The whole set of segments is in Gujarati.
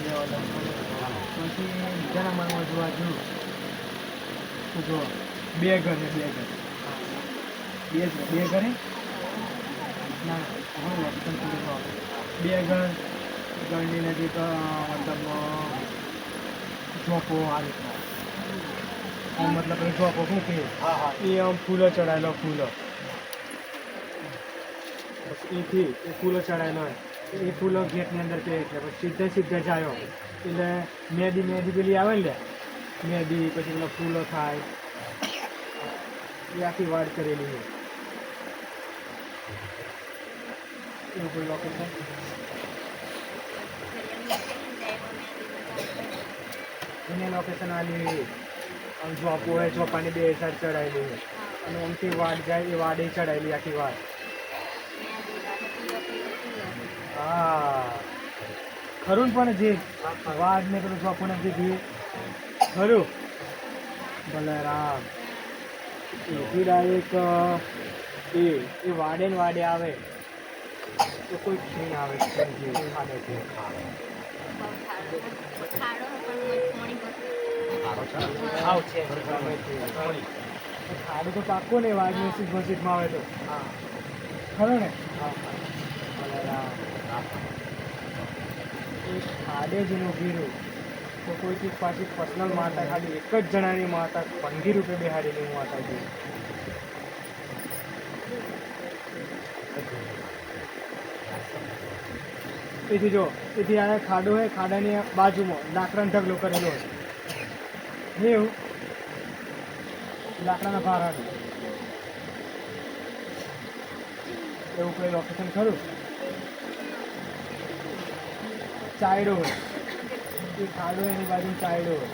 પછી બીજાના મનમાં જોવા જઉં જો બે ઘર બે ઘર બે બે ઘરે ના બે ઘર ઘરની નજીક મતલબ ચોકો આ રીતના મતલબ એ શું કે એ આમ ફૂલો ચડાયેલો ફૂલો એથી એ ફૂલો ચડાયેલો હોય એ ફૂલો ગેટની અંદર પહેરી એટલે પછી સીધે સીધે જાયો. એટલે મેદી મેદી પેલી આવે ને મેદી, પછી પેલા ફૂલો થાય. એ આખી વાડ કરેલી છે. એવું કોઈ લોકેશન એને લોકેશન આલી. આમ ચોપો હોય ચોપાની બે સાઈડ ચડાયેલી છે. અને આમથી વાડ જાય એ વાડે ચડાયેલી આખી વાડ. હા. ખરું પણ જે અવાજ ને પેલું ચોપો ને કીધી ખરું. બલરામ. રામ એથી ડાયરેક્ટ એ એ વાડે ને વાડે આવે. તો કોઈ ક્ષીણ આવે ખાડે છે. ખાડું તો પાકો ને વાડ મસ્જિદ મસ્જિદમાં આવે તો. ખરો ને? ભલે રામ એ ખાડે ગીરું તો કોઈથી પાછી પર્સનલ માતા ખાલી એક જ જણાની માતા પંગી રૂપે બેહાડેલી માતાજી એથી જો એથી આ ખાડો હોય ખાડાની બાજુમાં લાકડાનો ઢગલો કરેલો હોય એવું લાકડાના ભારાનું એવું કોઈ લોકેશન ખરું? ચાયડો. હોય એ ખાડો એની બાજુ ચાયડો. હોય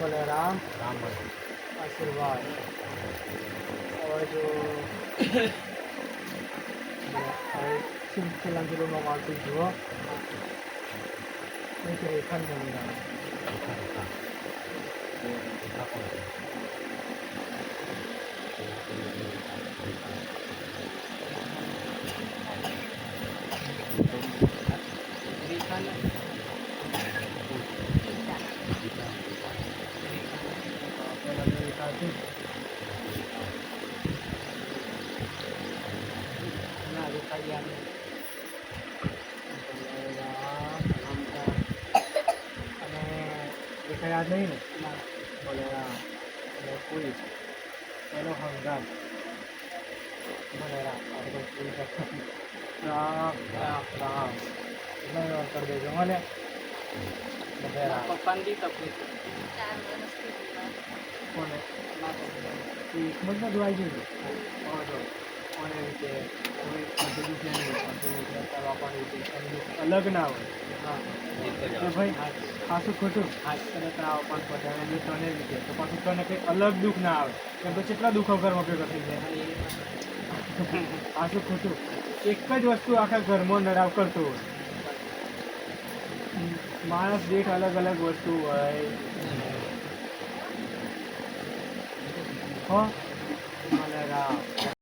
ભલે રામ. રામ આશીર્વાદ. હવે જો હવે શિલાંજલિમાં માલતું જુઓ. એક રેખા. યાદ નહીં. ભલે રામ, રામ રામ. અને રેખા યાદ નહીં ને ભલે રામ અને પૂરી એનો હંગામ ભલે રામ આ બધું પૂરી કરતા. રામ રામ વ્યવહાર કરી દેજો મને પપ્પાની તકલીફ. કોને? એ એકમતમાં જોવાઈ ગયું. છે જો કોને રીતે નહીં અલગ ના હોય. હા. તો ભાઈ ખાસું ખોટું. તને તાવ પણ બધાને તને રીતે? તો પાછું તને કંઈ અલગ દુઃખ ના આવે. એમ તો કેટલા દુઃખો ઘરમાં ભેગા થઈ જાય. ખાસું ખોટું. એક જ વસ્તુ આખા ઘરમાં નડાવ કરતો હોય. માણસ દીઠ અલગ અલગ વસ્તુ હોય. હો?